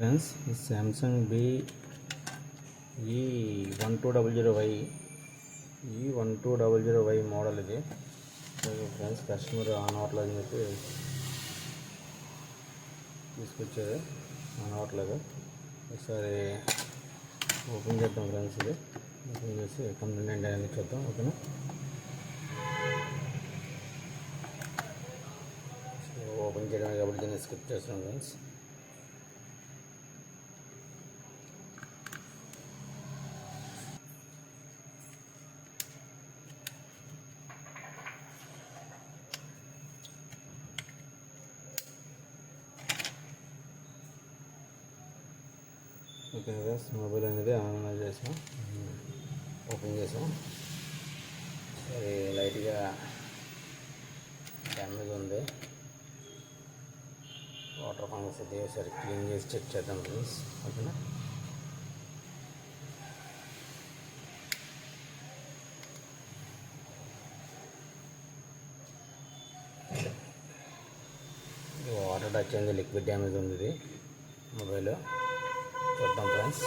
Friends ఈ Samsung B E one two double zero Y E one two double zero Y model ఇది. Friends customer on అవ్వట్లేదు అని చెప్పి తీసుకొచ్చారు. On అవ్వట్లేదు ఒకసారి ఓపెన్ చేద్దాం ఫ్రెండ్స్ ఇది. ఓపెన్ చేసి కంప్లైంట్ అనేది చూద్దాం ఓకేనా? ఓపెన్ చేయడం కాబట్టి దీన్ని స్కిప్ చేస్తున్నాం ఫ్రెండ్స్. ఓకే ఫ్రెండ్స్ మొబైల్ అనేది ఆన్ చేసాం. ఓపెన్ చేసాం. అది లైట్గా డ్యామేజ్ ఉంది. వాటర్ ఫంగస్ ఇది ఒకసారి క్లీన్ చేసి చెక్ చేద్దాం ఫ్రెండ్స్ ఓకేనా? ఇది వాటర్ టచ్ అయింది లిక్విడ్ డ్యామేజ్ ఉంది ఇది మొబైల్ చూద్దాం ఫ్రెండ్స్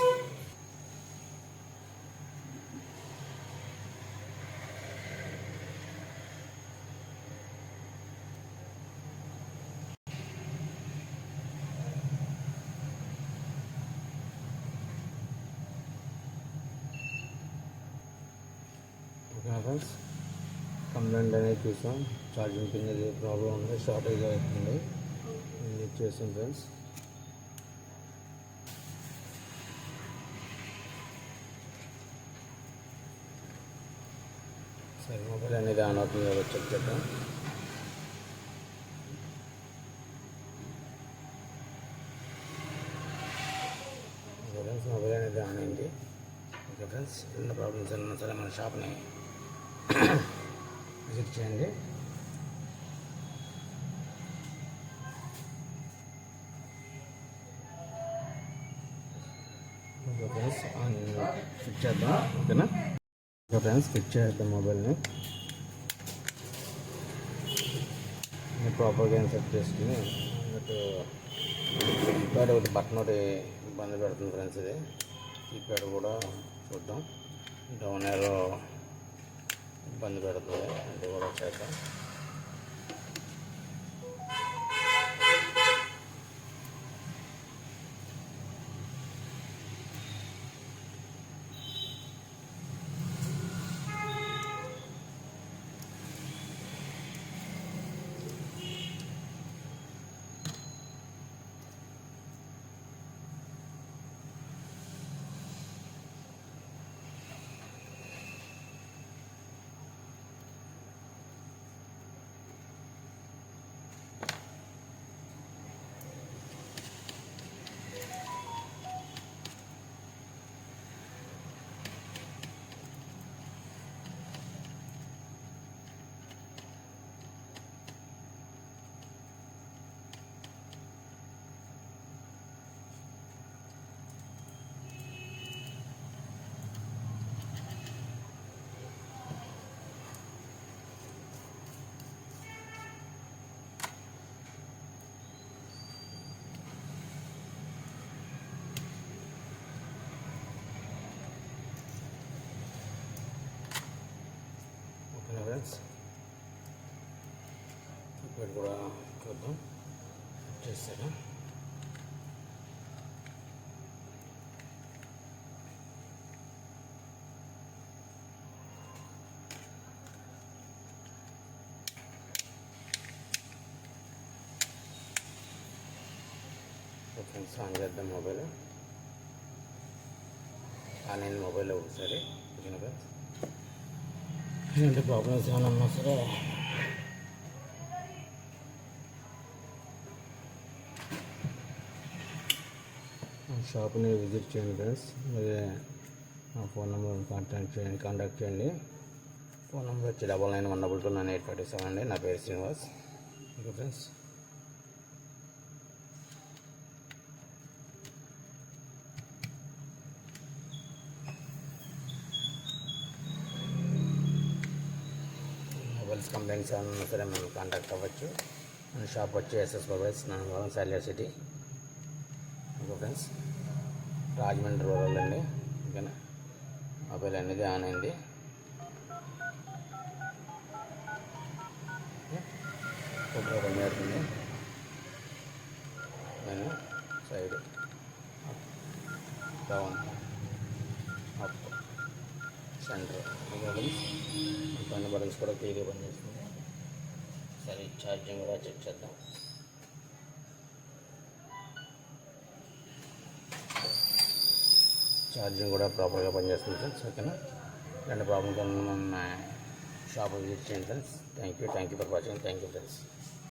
ఓకేనా ఫ్రెండ్స్ కంప్లైంట్ అనేది చూసాం ఛార్జింగ్ పిన్ ఇది ప్రాబ్లం ఉంది షార్టేజ్ అవుతుంది ఇది చేసాం ఫ్రెండ్స్ సరే మొబైల్ అనేది ఆన్ అవుతుంది చెక్ చేద్దాం ఫ్రెండ్స్ మొబైల్ అనేది ఆన్ అయింది ఓకే ఫ్రెండ్స్ ఎన్నో ప్రాబ్లమ్స్ ఉన్నా సరే మన షాప్ని విజిట్ చేయండి ఓకే ఫ్రెండ్స్ ఆన్ స్విచ్ చేద్దాం ఓకేనా ఫ్రెండ్స్ ఫిట్ చేద్దాం మొబైల్ని. ప్రాపర్గా సెట్ చేసుకుని అన్నట్టు కీప్యాడ్ ఒకటి బటన్ ఒకటి ఇబ్బంది పెడుతుంది ఫ్రెండ్స్ ఇది. కీప్యాడ్ కూడా చూద్దాం. డౌన్ ఏరో ఇబ్బంది పెడుతుంది. అది కూడా చేద్దాం ఓకేనా ఫ్రెండ్స్ కీప్యాడ్ కూడా చూద్దాం. చేస్తారా ఫ్రెండ్స్ ఆన్ చేద్దాం మొబైల్. ఆన్ అయిన మొబైల్ ఒకసారి ఓకేనా ఫ్రెండ్స్ ప్రాబ్లమ్స్ ఏమైనా ఉన్నా సరే. షాప్ని విజిట్ చేయండి ఫ్రెండ్స్. అలాగే నా ఫోన్ నెంబర్ కాంటాక్ట్ చేయండి కాంటాక్ట్ చేయండి. ఫోన్ నెంబర్ వచ్చి double nine one double two nine eight forty seven అండి. నా పేరు Srinivas. Okay friends. Mobiles complaints ఏమన్నా సరే మనం కాంటాక్ట్ అవ్వచ్చు. మన షాప్ వచ్చి ఎస్ఎస్ మొబైల్స్ నా సాలియర్ city. Okay friends Rajahmundry rural అండి. ఓకేనా? మొబైల్ అనేది ఆన్ అయింది ఫోటో రన్ అవుతుంది నేను side. Down. Up. Centre. Buttons పైన బటన్స్ కూడా క్లియర్గా పనిచేస్తుంది. సరే ఛార్జింగ్ కూడా చెక్ చేద్దాం. ఛార్జింగ్ కూడా ప్రాపర్గా పనిచేస్తుంది ఫ్రెండ్స్. ఓకేనా? రెండు ప్రాబ్లమ్స్ ఉన్న షాప్ విజిట్ చేయండి friends. Thank you thank you for watching. Thank you friends.